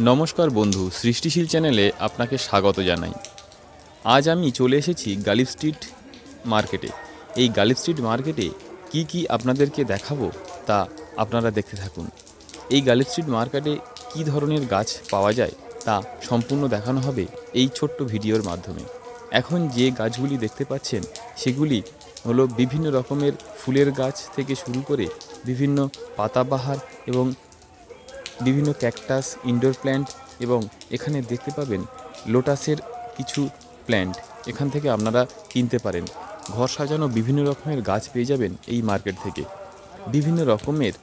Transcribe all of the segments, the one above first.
নমস্কার বন্ধু, সৃষ্টিশীল চ্যানেলে আপনাকে স্বাগত জানাই। আজ আমি চলে এসেছি গালিব স্ট্রিট মার্কেটে। এই গালিব স্ট্রিট মার্কেটে কি কি আপনাদেরকে দেখাবো তা আপনারা দেখতে থাকুন। এই গালিব স্ট্রিট মার্কেটে কি ধরনের গাছ পাওয়া যায় তা সম্পূর্ণ দেখানো হবে এই ছোট্ট ভিডিওর মাধ্যমে। এখন যে গাছগুলি দেখতে পাচ্ছেন, সেগুলি হলো বিভিন্ন রকমের ফুলের গাছ থেকে শুরু করে বিভিন্ন পাতাবাহার এবং বিভিন্ন ক্যাকটাস ইনডোর প্ল্যান্ট এবং এখানে দেখতে পাবেন লোটাসের কিছু প্ল্যান্ট এখান থেকে আপনারা কিনতে পারেন। ঘর সাজানো বিভিন্ন রকমের গাছ পেয়ে যাবেন এই মার্কেট থেকে। বিভিন্ন রকমের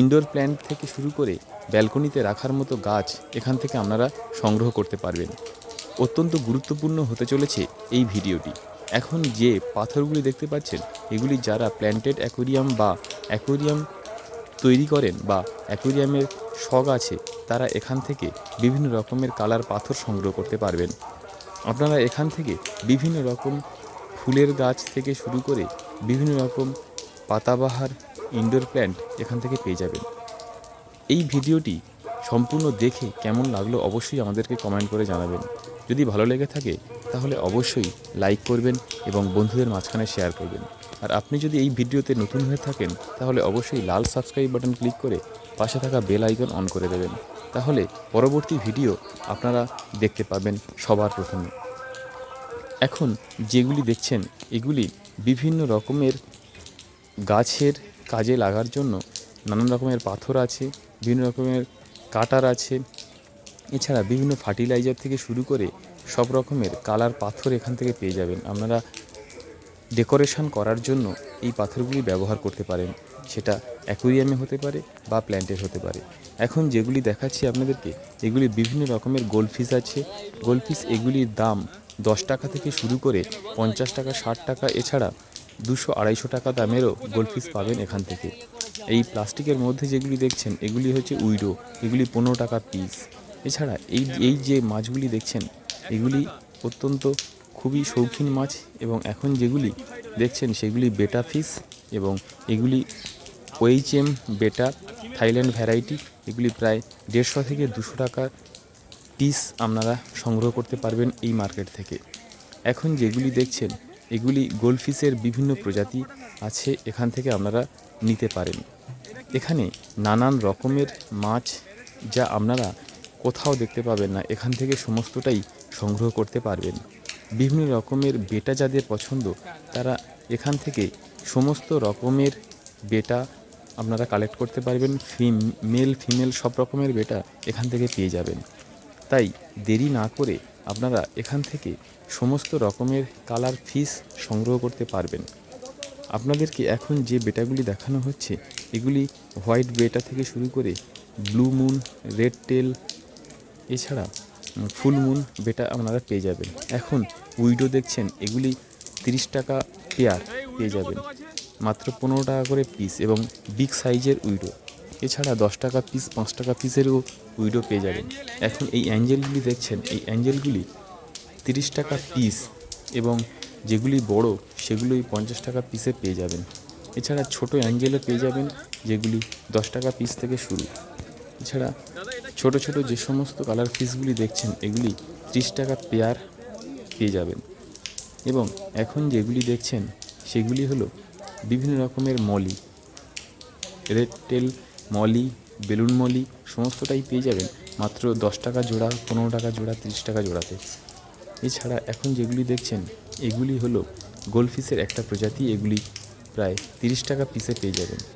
ইনডোর প্ল্যান্ট থেকে শুরু করে ব্যালকনিতে রাখার মতো গাছ এখান থেকে আপনারা সংগ্রহ করতে পারবেন। অত্যন্ত গুরুত্বপূর্ণ হতে চলেছে এই ভিডিওটি। এখন যে পাথরগুলি দেখতে পাচ্ছেন, এগুলি যারা প্ল্যান্টেড অ্যাকোরিয়াম বা অ্যাকোরিয়াম তৈরি করেন বা অ্যাকোরিয়ামের শখ আছে, তারা এখান থেকে বিভিন্ন রকমের কালার পাথর সংগ্রহ করতে পারবেন। আপনারা এখান থেকে বিভিন্ন রকম ফুলের গাছ থেকে শুরু করে বিভিন্ন রকম পাতাবাহার ইনডোর প্ল্যান্ট এখান থেকে পেয়ে যাবেন। এই ভিডিওটি সম্পূর্ণ দেখে কেমন লাগল অবশ্যই আমাদেরকে কমেন্ট করে জানাবেন। যদি ভালো লেগে থাকে, তাহলে অবশ্যই লাইক করবেন এবং বন্ধুদের মাঝখানে শেয়ার করবেন। আর আপনি যদি এই ভিডিওতে নতুন হয়ে থাকেন, তাহলে অবশ্যই লাল সাবস্ক্রাইব বাটন ক্লিক করে পাশে থাকা বেল আইকন অন করে দেবেন। তাহলে পরবর্তী ভিডিও আপনারা দেখতে পাবেন সবার প্রথমে। এখন যেগুলি দেখছেন, এগুলি বিভিন্ন রকমের গাছের কাজে লাগার জন্য নানান রকমের পাথর আছে, বিভিন্ন রকমের কাটার আছে। এছাড়া বিভিন্ন ফার্টিলাইজার থেকে শুরু করে সব রকমের কালার পাথর এখান থেকে পেয়ে যাবেন। আপনারা ডেকোরেশন করার জন্য এই পাথরগুলি ব্যবহার করতে পারেন। সেটা অ্যাকুরিয়ামে হতে পারে বা প্ল্যান্টের হতে পারে। এখন যেগুলি দেখাচ্ছি আপনাদেরকে, এগুলি বিভিন্ন রকমের গোল্ডফিস আছে। গোল্ডফিস এগুলির দাম দশ টাকা থেকে শুরু করে পঞ্চাশ টাকা, ষাট টাকা, এছাড়া দুশো আড়াইশো টাকা দামেরও গোল্ডফিস পাবেন এখান থেকে। এই প্লাস্টিকের মধ্যে যেগুলি দেখছেন, এগুলি হচ্ছে উইডো, এগুলি পনেরো টাকা পিস। এছাড়া এই এই যে মাছগুলি দেখছেন, এগুলি অত্যন্ত খুবই শৌখিন মাছ এবং এখন যেগুলি দেখছেন সেগুলি বেটা ফিস এবং এগুলি ওইচএম বেটা থাইল্যান্ড ভ্যারাইটি। এগুলি প্রায় দেড়শো থেকে দুশো টাকা পিস আপনারা সংগ্রহ করতে পারবেন এই মার্কেট থেকে। এখন যেগুলি দেখছেন, এগুলি গোল্ডফিশের বিভিন্ন প্রজাতি আছে, এখান থেকে আপনারা নিতে পারেন। এখানে নানান রকমের মাছ যা আপনারা কোথাও দেখতে পাবেন না, এখান থেকে সমস্তটাই সংগ্রহ করতে পারবেন। বিভিন্ন রকমের বেটা যাদের পছন্দ, তারা এখান থেকে সমস্ত রকমের বেটা আপনারা কালেক্ট করতে পারবেন। ফিম মেল ফিমেল সব রকমের বেটা এখান থেকে পেয়ে যাবেন। তাই দেরি না করে আপনারা এখান থেকে সমস্ত রকমের কালার ফিস সংগ্রহ করতে পারবেন। আপনাদেরকে এখন যে বেটাগুলি দেখানো হচ্ছে, এগুলি হোয়াইট বেটা থেকে শুরু করে ব্লু মুন রেড টেল এছাড়া ফুল মুন বেটা আপনারা পেয়ে যাবেন। এখন উইডো দেখছেন, এগুলি তিরিশ টাকা পেয়ার পেয়ে যাবেন। মাত্র পনেরো টাকা করে পিস এবং বিগ সাইজের উইডো। এছাড়া দশ টাকা পিস পাঁচ টাকা পিসেরও উইডো পেয়ে যাবেন। এখন এই অ্যাঞ্জেলগুলি দেখছেন, এই অ্যাঞ্জেলগুলি তিরিশ টাকা পিস এবং যেগুলি বড়, সেগুলোই পঞ্চাশ টাকা পিসে পেয়ে যাবেন। এছাড়া ছোট অ্যাঞ্জেলও পেয়ে যাবেন, যেগুলি দশ টাকা পিস থেকে শুরু। এছাড়া ছোট ছোট যে সমস্ত কালার পিসগুলি দেখছেন, এগুলি ত্রিশ টাকা পেয়ার পেয়ে যাবেন। এবং এখন যেগুলি দেখছেন, সেগুলি হলো বিভিন্ন রকমের molly. Red tail molly, balloon molly, সমস্তটাই পেয়ে যাবেন। মাত্র দশ টাকা জোড়া, পনেরো টাকা জোড়া, তিরিশ টাকা জোড়াতে। এছাড়া এখন যেগুলি দেখছেন, এগুলি হলো গোল্ডফিশের একটা প্রজাতি, এগুলি প্রায় তিরিশ টাকা পিসে পেয়ে যাবেন।